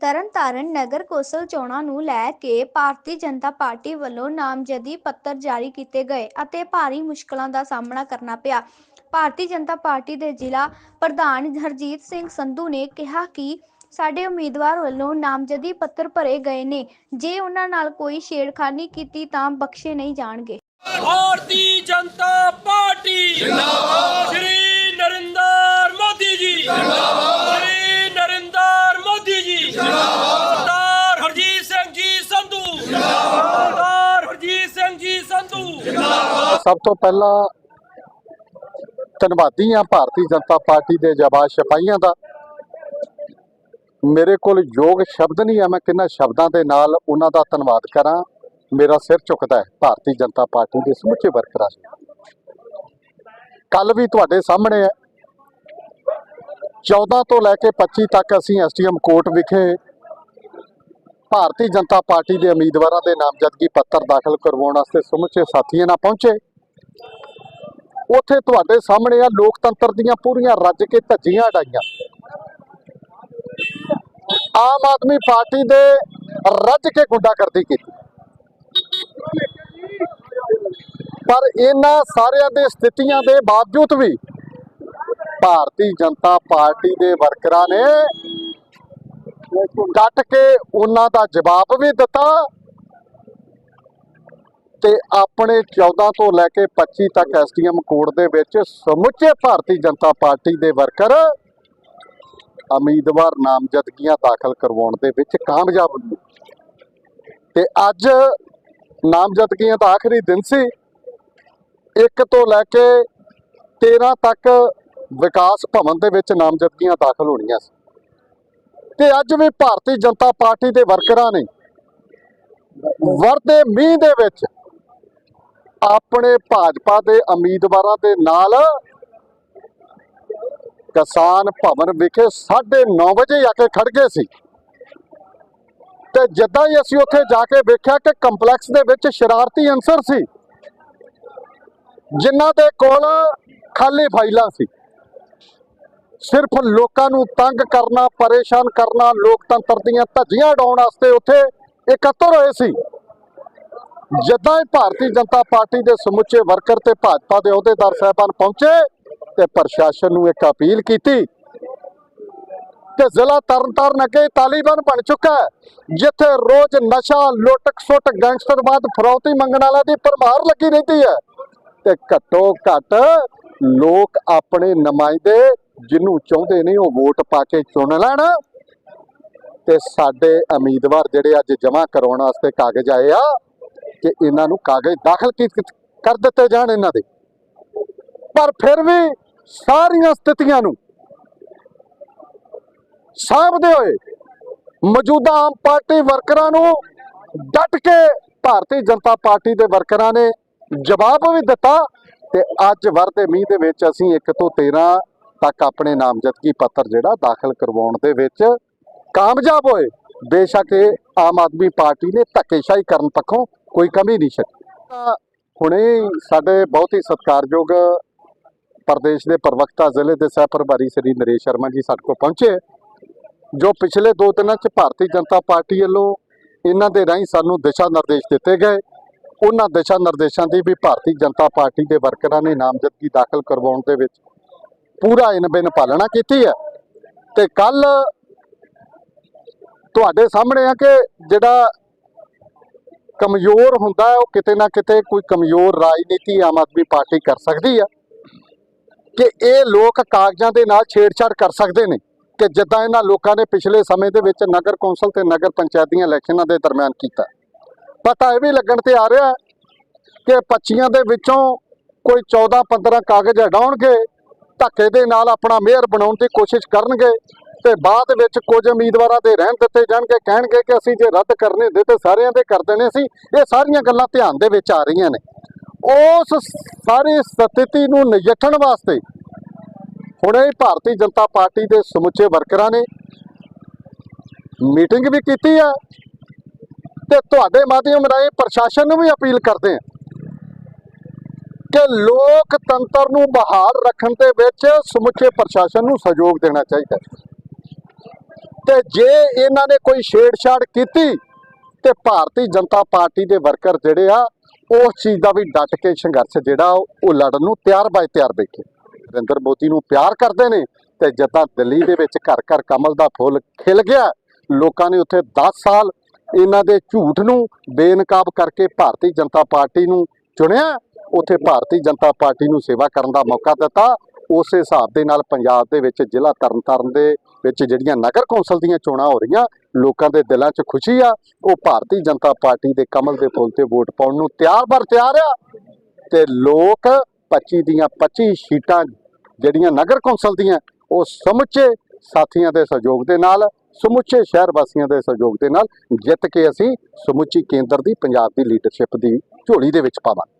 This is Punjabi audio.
ਤਰਨਤਾਰਨ ਨਗਰ ਕੌਂਸਲ ਚੋਣਾਂ ਨੂੰ ਲੈ ਕੇ ਭਾਰਤੀ ਜਨਤਾ ਪਾਰਟੀ ਵੱਲੋਂ ਨਾਮਜ਼ਦਗੀ ਪੱਤਰ ਜਾਰੀ ਕੀਤੇ ਗਏ ਅਤੇ ਭਾਰੀ ਮੁਸ਼ਕਲਾਂ ਦਾ ਸਾਹਮਣਾ ਕਰਨਾ ਪਿਆ। ਭਾਰਤੀ ਜਨਤਾ ਪਾਰਟੀ ਦੇ ਜ਼ਿਲ੍ਹਾ ਪ੍ਰਧਾਨ ਹਰਜੀਤ ਸਿੰਘ ਸੰਧੂ ਨੇ ਕਿਹਾ ਕਿ ਸਾਡੇ ਉਮੀਦਵਾਰ ਵੱਲੋਂ ਨਾਮਜ਼ਦਗੀ ਪੱਤਰ ਭਰੇ ਗਏ ਨੇ। ਜੇ ਉਹਨਾਂ ਨਾਲ ਕੋਈ ਛੇੜਖਾਨੀ ਕੀਤੀ ਤਾਂ ਬਖਸ਼ੇ ਨਹੀਂ ਜਾਣਗੇ। ਭਾਰਤੀ ਜਨਤਾ ਪਾਰਟੀ ਜਿੰਦਾਬਾਦ ਸ਼੍ਰੀ ਨਰਿੰਦਰ ਮੋਦੀ ਜੀ ਜਿੰਦਾਬਾਦ ਸ਼੍ਰੀ ਨਰਿੰਦਰ ਮੋਦੀ ਜੀ ਜਿੰਦਾਬਾਦ ਸਰਦਾਰ ਹਰਜੀਤ ਸਿੰਘ ਜੀ ਸੰਧੂ ਜਿੰਦਾਬਾਦ ਹਰਜੀਤ ਸਿੰਘ ਜੀ ਸੰਧੂ। ਸਭ ਤੋਂ ਪਹਿਲਾਂ ਧੰਨਵਾਦੀ ਹਾਂ ਭਾਰਤੀ ਜਨਤਾ ਪਾਰਟੀ ਦੇ ਜਵਾਬ ਸਿਪਾਹੀਆਂ ਦਾ। ਮੇਰੇ ਕੋਲ ਯੋਗ ਸ਼ਬਦ ਨਹੀਂ ਆ ਮੈਂ ਕਿੰਨਾ ਸ਼ਬਦਾਂ ਦੇ ਨਾਲ ਉਹਨਾਂ ਦਾ ਧੰਨਵਾਦ ਕਰਾਂ। ਮੇਰਾ ਸਿਰ ਝੁਕਦਾ ਹੈ ਭਾਰਤੀ ਜਨਤਾ ਪਾਰਟੀ ਦੇ ਸਮੁੱਚੇ ਵਰਕਰਾਂ ਨੂੰ ਕੱਲ ਵੀ ਤੁਹਾਡੇ ਸਾਹਮਣੇ ਹੈ। 14 ਤੋਂ ਲੈ ਕੇ 25 ਤੱਕ ਅਸੀਂ ਐਸਟੀਐਮ ਕੋਰਟ ਵਿਖੇ ਭਾਰਤੀ ਜਨਤਾ ਪਾਰਟੀ ਦੇ ਉਮੀਦਵਾਰਾਂ ਦੇ ਨਾਮਜ਼ਦਗੀ ਪੱਤਰ ਦਾਖਲ ਕਰਵਾਉਣ ਵਾਸਤੇ ਸਮੁੱਚੇ ਸਾਥੀਆਂ ਨਾਲ ਪਹੁੰਚੇ। ਉੱਥੇ ਤੁਹਾਡੇ ਸਾਹਮਣੇ ਆ ਲੋਕਤੰਤਰ ਦੀਆਂ ਪੂਰੀਆਂ ਰੱਜ ਕੇ ਧੱਜੀਆਂ ਡਾਈਆਂ ਆਮ ਆਦਮੀ ਪਾਰਟੀ ਦੇ ਰੱਜ ਕੇ ਗੁੰਡਾਗਰਦੀ ਕੀਤੀ। ਪਰ ਇਹਨਾਂ ਸਾਰਿਆਂ ਦੇ ਸਥਿਤੀਆਂ ਦੇ ਬਾਵਜੂਦ ਵੀ ਭਾਰਤੀ ਜਨਤਾ ਪਾਰਟੀ ਦੇ ਵਰਕਰਾਂ ਨੇ ਡਟ ਕੇ ਉਹਨਾਂ ਦਾ ਜਵਾਬ ਵੀ ਦਿੱਤਾ ਤੇ ਆਪਣੇ 14 ਤੋਂ ਲੈ ਕੇ 25 ਤੱਕ ਐਸਟੀਐਮ ਕੋਡ ਦੇ ਵਿੱਚ ਸਮੁੱਚੇ ਭਾਰਤੀ ਜਨਤਾ ਪਾਰਟੀ ਦੇ ਵਰਕਰ ਉਮੀਦਵਾਰ ਨਾਮਜ਼ਦਗੀਆਂ ਦਾਖਲ ਕਰਵਾਉਣ ਦੇ ਵਿੱਚ ਕਾਮਯਾਬ ਹੋਏ ਤੇ ਅੱਜ ਨਾਮਜ਼ਦਗੀਆਂ ਦਾ ਆਖਰੀ ਦਿਨ ਸੀ। 1 ਤੋਂ ਲੈ ਕੇ 13 ਤੱਕ ਵਿਕਾਸ ਭਵਨ ਦੇ ਵਿੱਚ ਨਾਮਜ਼ਦਗੀਆਂ ਦਾਖਲ ਹੋਣੀਆਂ ਸੀ। ਤੇ ਅੱਜ ਵੀ ਭਾਰਤੀ ਜਨਤਾ ਪਾਰਟੀ ਦੇ ਵਰਕਰਾਂ ਨੇ ਵਰਦੇ ਮੀਂਹ ਦੇ ਵਿੱਚ ਆਪਣੇ ਭਾਜਪਾ ਦੇ ਉਮੀਦਵਾਰਾਂ ਦੇ ਨਾਲ ਕਿਸਾਨ ਭਵਨ ਵਿਖੇ 9:30 ਵਜੇ ਆ ਕੇ ਖੜ ਗਏ ਸੀ। ਤੇ ਜਿੱਦਾਂ ਹੀ ਅਸੀਂ ਉੱਥੇ ਜਾ ਕੇ ਵੇਖਿਆ ਕਿ ਕੰਪਲੈਕਸ ਦੇ ਵਿੱਚ ਸ਼ਰਾਰਤੀ ਅਨਸਰ ਸੀ, ਜਿਨ੍ਹਾਂ ਦੇ ਕੋਲ ਖਾਲੀ ਫਾਈਲਾਂ ਸੀ। ਸਿਰਫ ਲੋਕਾਂ ਨੂੰ ਤੰਗ ਕਰਨਾ, ਪਰੇਸ਼ਾਨ ਕਰਨਾ, ਲੋਕਤੰਤਰ ਦੀਆਂ ਧੱਜੀਆਂ ਉਡਾਉਣ ਵਾਸਤੇ ਉੱਥੇ ਇਕੱਤਰ ਹੋਏ ਸੀ। ਜਿੱਦਾਂ ਹੀ ਭਾਰਤੀ ਜਨਤਾ ਪਾਰਟੀ ਦੇ ਸਮੁੱਚੇ ਵਰਕਰ ਤੇ ਭਾਜਪਾ ਦੇ ਅਹੁਦੇਦਾਰ ਸਾਹਿਬਾਨ ਪਹੁੰਚੇ ਤੇ ਪ੍ਰਸ਼ਾਸਨ ਨੂੰ ਇੱਕ ਅਪੀਲ ਕੀਤੀ ਕਿ ਜ਼ਿਲ੍ਹਾ ਤਰਨਤਾਰਨ ਅੱਗੇ ਤਾਲੀਬਾਨ ਬਣ ਚੁੱਕਾ ਹੈ, ਜਿੱਥੇ ਰੋਜ਼ ਨਸ਼ਾ ਲੁੱਟ ਸੁੱਟ ਗੈਂਗਸਟਰਵਾਦ, ਫਰੌਤੀ ਮੰਗਣ ਵਾਲਿਆਂ ਦੀ ਪਰਮਾਰ ਲੱਗੀ ਰਹਿੰਦੀ ਹੈ ਤੇ ਘੱਟੋ ਘੱਟ ਲੋਕ ਆਪਣੇ ਨੁਮਾਇੰਦੇ ਜਿਹਨੂੰ ਚਾਹੁੰਦੇ ਨੇ ਉਹ ਵੋਟ ਪਾ ਕੇ ਚੁਣ ਲੈਣ ਤੇ ਸਾਡੇ ਉਮੀਦਵਾਰ ਜਿਹੜੇ ਅੱਜ ਜਮ੍ਹਾਂ ਕਰਾਉਣ ਵਾਸਤੇ ਕਾਗਜ਼ ਆਏ ਆ ਕਿ ਇਹਨਾਂ ਨੂੰ ਕਾਗਜ਼ ਦਾਖਲ ਕਰ ਦਿੱਤੇ ਜਾਣ ਇਹਨਾਂ ਦੇ। ਪਰ ਫਿਰ ਵੀ ਸਾਰੀਆਂ ਸਥਿਤੀਆਂ ਨੂੰ ਸਾਂਭਦੇ ਹੋਏ ਮੌਜੂਦਾ ਆਮ ਪਾਰਟੀ ਵਰਕਰਾਂ ਨੂੰ ਡਟ ਕੇ ਭਾਰਤੀ ਜਨਤਾ ਪਾਰਟੀ ਦੇ ਵਰਕਰਾਂ ਨੇ ਜਵਾਬ ਵੀ ਦਿੱਤਾ ਤੇ ਅੱਜ ਵਰਦੇ ਮੀਂਹ ਦੇ ਵਿੱਚ ਅਸੀਂ 1 ਤੋਂ 13 ਤੱਕ ਆਪਣੇ ਨਾਮਜ਼ਦਗੀ ਪੱਤਰ ਜਿਹੜਾ ਦਾਖਲ ਕਰਵਾਉਣ ਦੇ ਵਿੱਚ ਕਾਮਯਾਬ ਹੋਏ। ਬੇਸ਼ੱਕ ਇਹ ਆਮ ਆਦਮੀ ਪਾਰਟੀ ਨੇ ਧੱਕੇਸ਼ਾਹੀ ਕਰਨ ਪੱਖੋਂ ਕੋਈ ਕਮੀ ਨਹੀਂ ਛੱਡੀ। ਤਾਂ ਹੁਣੇ ਸਾਡੇ ਬਹੁਤ ਹੀ ਸਤਿਕਾਰਯੋਗ ਪ੍ਰਦੇਸ਼ ਦੇ ਪ੍ਰਵਕਤਾ ਜ਼ਿਲ੍ਹੇ ਦੇ ਸਹਿ ਪ੍ਰਭਾਰੀ ਸ੍ਰੀ ਨਰੇਸ਼ ਸ਼ਰਮਾ ਜੀ ਸਾਡੇ ਕੋਲ ਪਹੁੰਚੇ, ਜੋ ਪਿਛਲੇ ਦੋ ਦਿਨਾਂ 'ਚ ਭਾਰਤੀ ਜਨਤਾ ਪਾਰਟੀ ਵੱਲੋਂ ਇਹਨਾਂ ਦੇ ਰਾਹੀਂ ਸਾਨੂੰ ਦਿਸ਼ਾ ਨਿਰਦੇਸ਼ ਦਿੱਤੇ ਗਏ। ਉਹਨਾਂ ਦਿਸ਼ਾ ਨਿਰਦੇਸ਼ਾਂ ਦੀ ਵੀ ਭਾਰਤੀ ਜਨਤਾ ਪਾਰਟੀ ਦੇ ਵਰਕਰਾਂ ਨੇ ਨਾਮਜ਼ਦਗੀ ਦਾਖਲ ਕਰਵਾਉਣ ਦੇ ਵਿੱਚ ਪੂਰਾ ਇਨ ਬਿਨ ਪਾਲਣਾ ਕੀਤੀ ਹੈ। ਤੇ ਕੱਲ ਤੁਹਾਡੇ ਸਾਹਮਣੇ ਆ ਕਿ ਜਿਹੜਾ ਕਮਜ਼ੋਰ ਹੁੰਦਾ ਹੈ, ਉਹ ਕਿਤੇ ਨਾ ਕਿਤੇ ਕੋਈ ਕਮਜ਼ੋਰ ਰਾਜਨੀਤੀ ਆਮ ਆਦਮੀ ਪਾਰਟੀ ਕਰ ਸਕਦੀ ਹੈ ਕਿ ਇਹ ਲੋਕ ਕਾਗਜ਼ਾਂ ਦੇ ਨਾਲ ਛੇੜਛਾੜ ਕਰ ਸਕਦੇ ਨੇ ਕਿ ਜਿੱਦਾਂ ਇਹਨਾਂ ਲੋਕਾਂ ਨੇ ਪਿਛਲੇ ਸਮੇਂ ਦੇ ਵਿੱਚ ਨਗਰ ਕੌਂਸਲ ਤੇ ਨਗਰ ਪੰਚਾਇਤ ਦੀਆਂ ਇਲੈਕਸ਼ਨਾਂ ਦੇ ਦਰਮਿਆਨ ਕੀਤਾ। ਪਤਾ ਇਹ ਵੀ ਲੱਗਣ ਤੇ ਆ ਰਿਹਾ ਕਿ 25 ਦੇ ਵਿੱਚੋਂ ਕੋਈ 14 15 ਕਾਗਜ਼ ਹਟਾਉਣਗੇ ਧੱਕੇ ਦੇ ਨਾਲ ਆਪਣਾ ਮੇਅਰ ਬਣਾਉਣ ਦੀ ਕੋਸ਼ਿਸ਼ ਕਰਨਗੇ ਤੇ ਬਾਅਦ ਵਿੱਚ ਕੁਝ ਉਮੀਦਵਾਰਾਂ ਦੇ ਰਹਿਣ ਦਿੱਤੇ ਜਾਣਗੇ, ਕਹਿਣਗੇ ਕਿ ਅਸੀਂ ਜੇ ਰੱਦ ਕਰਨੇ ਹੁੰਦੇ ਤੇ ਸਾਰਿਆਂ ਦੇ ਕਰ ਦੇਣੇ ਸੀ, ਇਹ ਸਾਰੀਆਂ ਗੱਲਾਂ ਧਿਆਨ ਦੇ ਵਿੱਚ ਆ ਰਹੀਆਂ ਨੇ। ਉਸ ਸਾਰੀ ਸਥਿਤੀ ਨੂੰ ਨਜਿੱਠਣ ਵਾਸਤੇ ਹੁਣੇ ਭਾਰਤੀ ਜਨਤਾ ਪਾਰਟੀ ਦੇ ਸਮੁੱਚੇ ਵਰਕਰਾਂ ਨੇ ਮੀਟਿੰਗ ਵੀ ਕੀਤੀ ਹੈ ਤੇ ਤੁਹਾਡੇ ਮਾਧਿਅਮ ਰਾਹੀਂ ਪ੍ਰਸ਼ਾਸਨ ਨੂੰ ਵੀ ਅਪੀਲ ਕਰਦੇ ਹਾਂ ਕਿ ਲੋਕਤੰਤਰ ਨੂੰ ਬਹਾਲ ਰੱਖਣ ਦੇ ਵਿੱਚ ਸਮੁੱਚੇ ਪ੍ਰਸ਼ਾਸਨ ਨੂੰ ਸਹਿਯੋਗ ਦੇਣਾ ਚਾਹੀਦਾ ਤੇ ਜੇ ਇਹਨਾਂ ਨੇ ਕੋਈ ਛੇੜਛਾੜ ਕੀਤੀ ਤੇ ਭਾਰਤੀ ਜਨਤਾ ਪਾਰਟੀ ਦੇ ਵਰਕਰ ਜਿਹੜੇ ਆ, ਉਸ ਚੀਜ਼ ਦਾ ਵੀ ਡਟ ਕੇ ਸੰਘਰਸ਼ ਜਿਹੜਾ ਉਹ ਲੜਨ ਨੂੰ ਤਿਆਰ ਬਾਏ ਤਿਆਰ ਬੈਠੇ। ਨਰਿੰਦਰ ਮੋਦੀ ਨੂੰ ਪਿਆਰ ਕਰਦੇ ਨੇ ਤੇ ਜਦਾਂ ਦਿੱਲੀ ਦੇ ਵਿੱਚ ਘਰ ਘਰ ਕਮਲ ਦਾ ਫੁੱਲ ਖਿਲ ਗਿਆ, ਲੋਕਾਂ ਨੇ ਉੱਥੇ 10 ਸਾਲ ਇਹਨਾਂ ਦੇ ਝੂਠ ਨੂੰ ਬੇਨਕਾਬ ਕਰਕੇ ਭਾਰਤੀ ਜਨਤਾ ਪਾਰਟੀ ਨੂੰ ਚੁਣਿਆ ਉੱਥੇ ਭਾਰਤੀ ਜਨਤਾ ਪਾਰਟੀ ਨੂੰ ਸੇਵਾ ਕਰਨ ਦਾ ਮੌਕਾ ਦਿੱਤਾ। ਉਸੇ ਹਿਸਾਬ ਦੇ ਨਾਲ ਪੰਜਾਬ ਦੇ ਵਿੱਚ ਜ਼ਿਲ੍ਹਾ ਤਰਨਤਾਰਨ ਦੇ ਵਿੱਚ ਜਿਹੜੀਆਂ ਨਗਰ ਕੌਂਸਲ ਦੀਆਂ ਚੋਣਾਂ ਹੋ ਰਹੀਆਂ, ਲੋਕਾਂ ਦੇ ਦਿਲਾਂ 'ਚ ਖੁਸ਼ੀ ਆ। ਉਹ ਭਾਰਤੀ ਜਨਤਾ ਪਾਰਟੀ ਦੇ ਕਮਲ ਦੇ ਫੁੱਲ ਤੇ ਵੋਟ ਪਾਉਣ ਨੂੰ ਤਿਆਰ ਬਰ ਤਿਆਰ ਆ। ਤੇ ਲੋਕ 25 ਦੀਆਂ 25 ਸੀਟਾਂ ਜਿਹੜੀਆਂ ਨਗਰ ਕੌਂਸਲ ਦੀਆਂ, ਉਹ ਸਮੁੱਚੇ ਸਾਥੀਆਂ ਦੇ ਸਹਿਯੋਗ ਦੇ ਨਾਲ, ਸਮੁੱਚੇ ਸ਼ਹਿਰ ਵਾਸੀਆਂ ਦੇ ਸਹਿਯੋਗ ਦੇ ਨਾਲ ਜਿੱਤ ਕੇ ਅਸੀਂ ਸਮੁੱਚੀ ਕੇਂਦਰ ਦੀ, ਪੰਜਾਬ ਦੀ ਲੀਡਰਸ਼ਿਪ ਦੀ ਝੋਲੀ ਦੇ ਵਿੱਚ ਪਾਵਾਂਗੇ।